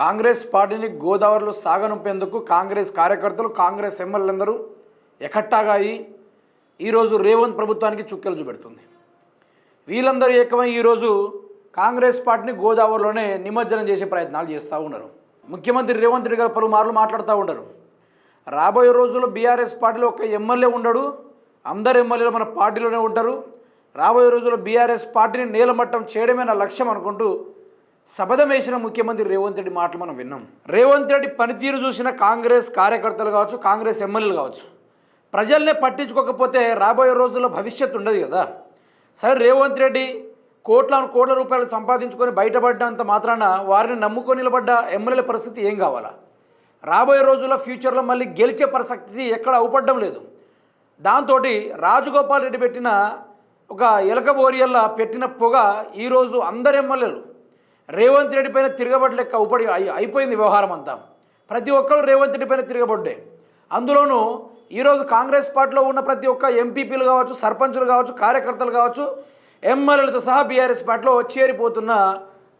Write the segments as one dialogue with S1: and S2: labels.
S1: కాంగ్రెస్ పార్టీని గోదావరిలో సాగనింపేందుకు కాంగ్రెస్ కార్యకర్తలు కాంగ్రెస్ ఎమ్మెల్యేలందరూ ఎకట్టాగా అయి ఈరోజు రేవంత్ ప్రభుత్వానికి చుక్కెలు చూపెడుతుంది. వీళ్ళందరూ ఏకమై ఈరోజు కాంగ్రెస్ పార్టీని గోదావరిలోనే నిమజ్జనం చేసే ప్రయత్నాలు చేస్తూ ఉన్నారు. ముఖ్యమంత్రి రేవంత్ రెడ్డి గారు పలుమార్లు మాట్లాడుతూ ఉంటారు రాబోయే రోజుల్లో బీఆర్ఎస్ పార్టీలో ఒక ఎమ్మెల్యే ఉండడు అందరు ఎమ్మెల్యేలు మన పార్టీలోనే ఉంటారు. రాబోయే రోజుల్లో బీఆర్ఎస్ పార్టీని నేలమట్టం చేయడమే నా లక్ష్యం అనుకుంటూ శపథం వేసిన ముఖ్యమంత్రి రేవంత్ రెడ్డి మాటలు మనం విన్నాం. రేవంత్ రెడ్డి పనితీరు చూసిన కాంగ్రెస్ కార్యకర్తలు కావచ్చు కాంగ్రెస్ ఎమ్మెల్యేలు కావచ్చు ప్రజల్నే పట్టించుకోకపోతే రాబోయే రోజుల్లో భవిష్యత్తు ఉండదు కదా. సరే రేవంత్ రెడ్డి కోట్ల కోట్ల రూపాయలు సంపాదించుకొని బయటపడ్డంత మాత్రాన వారిని నమ్ముకొని నిలబడ్డ ఎమ్మెల్యేల పరిస్థితి ఏం కావాలా? రాబోయే రోజుల్లో ఫ్యూచర్లో మళ్ళీ గెలిచే పరిస్థితి ఎక్కడ అవుపడడం లేదు. దాంతో రాజగోపాల్ రెడ్డి పెట్టిన ఒక ఎలక బోరియల్లా పెట్టిన పొగ ఈరోజు అందరు ఎమ్మెల్యేలు రేవంత్ రెడ్డి పైన తిరగబడి లెక్క ఉపడి అయి అయిపోయింది వ్యవహారం అంతా. ప్రతి ఒక్కరు రేవంత్ రెడ్డి పైన తిరగబడ్డే. అందులోనూ ఈరోజు కాంగ్రెస్ పార్టీలో ఉన్న ప్రతి ఒక్క ఎంపీపీలు కావచ్చు సర్పంచులు కావచ్చు కార్యకర్తలు కావచ్చు ఎమ్మెల్యేలతో సహా బీఆర్ఎస్ పార్టీలో చేరిపోతున్న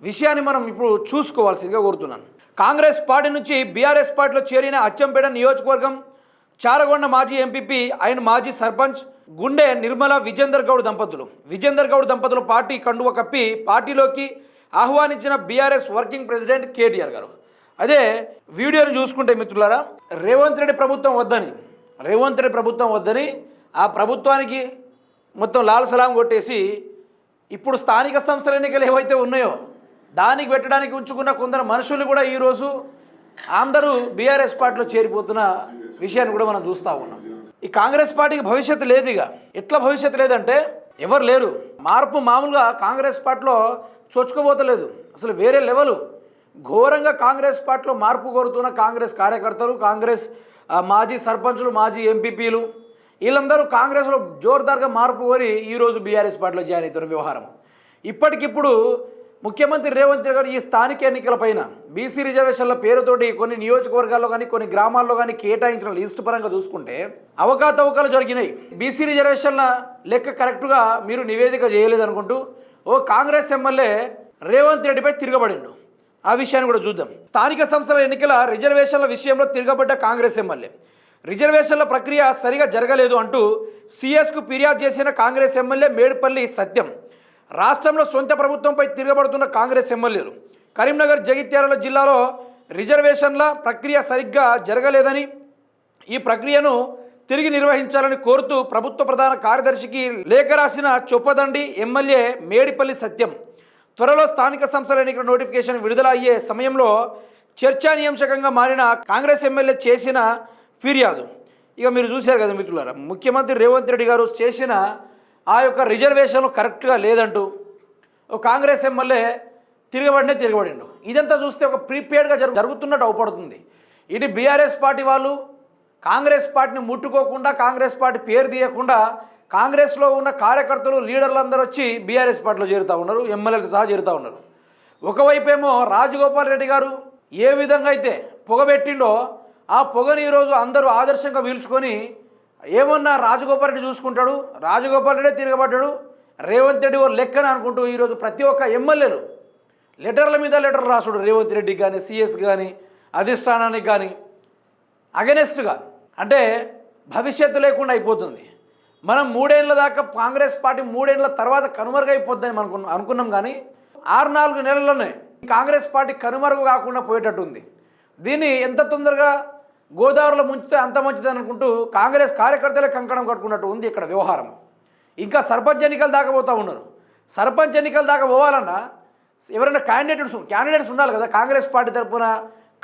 S1: విషయాన్ని మనం ఇప్పుడు చూసుకోవాల్సిందిగా కోరుతున్నాను. కాంగ్రెస్ పార్టీ నుంచి బీఆర్ఎస్ పార్టీలో చేరిన అచ్చంపేట నియోజకవర్గం చారగొండ మాజీ ఎంపీపీ ఆయన మాజీ సర్పంచ్ గుండె నిర్మల విజేందర్ గౌడ్ దంపతులు. విజేందర్ గౌడ్ దంపతులు పార్టీ కండువ కప్పి పార్టీలోకి ఆహ్వానించిన బీఆర్ఎస్ వర్కింగ్ ప్రెసిడెంట్ కేటీఆర్ గారు. అదే వీడియోని చూసుకుంటే మిత్రులారా రేవంత్ రెడ్డి ప్రభుత్వం వద్దని రేవంత్ రెడ్డి ప్రభుత్వం వద్దని ఆ ప్రభుత్వానికి మొత్తం లాల్ సలాం కొట్టేసి ఇప్పుడు స్థానిక సంస్థల ఎన్నికలు ఏవైతే ఉన్నాయో దానికి పెట్టడానికి ఉంచుకున్న కొందరు మనుషులు కూడా ఈరోజు అందరూ బీఆర్ఎస్ పార్టీలో చేరిపోతున్న విషయాన్ని కూడా మనం చూస్తూ ఉన్నాం. ఈ కాంగ్రెస్ పార్టీకి భవిష్యత్తు లేదు ఇక ఎట్లా భవిష్యత్తు లేదంటే ఎవరు లేరు. మార్పు మామూలుగా కాంగ్రెస్ పార్టీలో చొచ్చుకోబోతలేదు అసలు వేరే లెవెలు. ఘోరంగా కాంగ్రెస్ పార్టీలో మార్పు కోరుతున్న కాంగ్రెస్ కార్యకర్తలు కాంగ్రెస్ మాజీ సర్పంచులు మాజీ ఎంపీపీలు వీళ్ళందరూ కాంగ్రెస్లో జోర్దార్గా మార్పు కోరి ఈరోజు బీఆర్ఎస్ పార్టీలో జాయిన్ అవుతున్న వ్యవహారం. ఇప్పటికిప్పుడు ముఖ్యమంత్రి రేవంత్ రెడ్డి గారు ఈ స్థానిక ఎన్నికలపైన బీసీ రిజర్వేషన్ల పేరుతోటి కొన్ని నియోజకవర్గాల్లో కానీ కొన్ని గ్రామాల్లో కానీ కేటాయించిన లిస్ట్ పరంగా చూసుకుంటే అవకాతవకాలు జరిగినాయి. బీసీ రిజర్వేషన్ల లెక్క కరెక్ట్గా మీరు నివేదిక చేయలేదనుకుంటూ ఓ కాంగ్రెస్ ఎమ్మెల్యే రేవంత్ రెడ్డిపై తిరగబడిండు. ఆ విషయాన్ని కూడా చూద్దాం. స్థానిక సంస్థల ఎన్నికల రిజర్వేషన్ల విషయంలో తిరగబడ్డ కాంగ్రెస్ ఎమ్మెల్యే రిజర్వేషన్ల ప్రక్రియ సరిగా జరగలేదు అంటూ సీఎస్కు ఫిర్యాదు చేసిన కాంగ్రెస్ ఎమ్మెల్యే మేడిపల్లి సత్యం రాష్ట్రంలో సొంత ప్రభుత్వంపై తిరగబడుతున్న కాంగ్రెస్ ఎమ్మెల్యేలు. కరీంనగర్ జగిత్యాల జిల్లాలో రిజర్వేషన్ల ప్రక్రియ సరిగ్గా జరగలేదని ఈ ప్రక్రియను తిరిగి నిర్వహించాలని కోరుతూ ప్రభుత్వ ప్రధాన కార్యదర్శికి లేఖ రాసిన చొప్పదండి ఎమ్మెల్యే మేడిపల్లి సత్యం. త్వరలో స్థానిక సంస్థల ఎన్నికల నోటిఫికేషన్ విడుదల అయ్యే సమయంలో చర్చానీయాంశకంగా మారిన కాంగ్రెస్ ఎమ్మెల్యే చేసిన ఫిర్యాదు. ఇక మీరు చూశారు కదా మిత్రులారా ముఖ్యమంత్రి రేవంత్ రెడ్డి గారు చేసిన ఆ యొక్క రిజర్వేషన్ కరెక్ట్గా లేదంటూ ఒక కాంగ్రెస్ ఎమ్మెల్యే తిరగబడినే తిరగబడిండు. ఇదంతా చూస్తే ఒక ప్రీపేడ్గా జరుగు జరుగుతున్నట్టు అవుపడుతుంది. ఇది బీఆర్ఎస్ పార్టీ వాళ్ళు కాంగ్రెస్ పార్టీని ముట్టుకోకుండా కాంగ్రెస్ పార్టీ పేరు తీయకుండా కాంగ్రెస్లో ఉన్న కార్యకర్తలు లీడర్లందరూ వచ్చి బీఆర్ఎస్ పార్టీలో చేరుతూ ఉన్నారు ఎమ్మెల్యేలతో సహా చేరుతూ ఉన్నారు. ఒకవైపేమో రాజగోపాల్ రెడ్డి గారు ఏ విధంగా అయితే పొగబెట్టిండో ఆ పొగని ఈరోజు అందరూ ఆదర్శంగా పీల్చుకొని ఏమన్నా రాజగోపాల్ రెడ్డి చూసుకుంటాడు రాజగోపాల్ రెడ్డే తిరగబడ్డాడు రేవంత్ రెడ్డి ఓ లెక్కన అనుకుంటూ ఈరోజు ప్రతి ఒక్క ఎమ్మెల్యేలు లెటర్ల మీద లెటర్ రాసుడు రేవంత్ రెడ్డికి కానీ సిఎస్ కానీ అధిష్టానానికి కానీ అగెనెస్ట్గా అంటే భవిష్యత్తు లేకుండా అయిపోతుంది. మనం మూడేళ్ళ దాకా కాంగ్రెస్ పార్టీ మూడేళ్ళ తర్వాత కనుమరుగైపోద్దని మనం అనుకున్నాం కానీ ఆరు నాలుగు నెలల్లోనే కాంగ్రెస్ పార్టీ కనుమరుగు కాకుండా పోయేటట్టుంది. దీన్ని ఎంత తొందరగా గోదావరిలో ముంచితే అంత మంచిది అనుకుంటూ కాంగ్రెస్ కార్యకర్తలే కంకణం కట్టుకున్నట్టు ఉంది ఇక్కడ వ్యవహారం. ఇంకా సర్పంచ్ ఎన్నికల దాకా పోతూ ఉన్నారు. సర్పంచ్ ఎన్నికల దాకా పోవాలన్నా ఎవరైనా క్యాండిడేట్స్ క్యాండిడేట్స్ ఉండాలి కదా. కాంగ్రెస్ పార్టీ తరఫున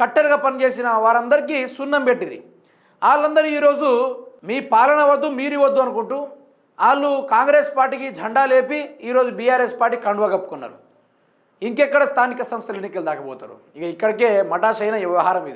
S1: కట్టెలుగా పనిచేసిన వారందరికీ సున్నం పెట్టింది వాళ్ళందరూ ఈరోజు మీ పాలన వద్దు మీరు వద్దు అనుకుంటూ వాళ్ళు కాంగ్రెస్ పార్టీకి జెండా లేపి ఈరోజు బీఆర్ఎస్ పార్టీ కండువా కప్పుకున్నారు. ఇంకెక్కడ స్థానిక సంస్థల ఎన్నికలు దాకపోతారు ఇక ఇక్కడికే మటాష్ అయిన వ్యవహారం ఇది.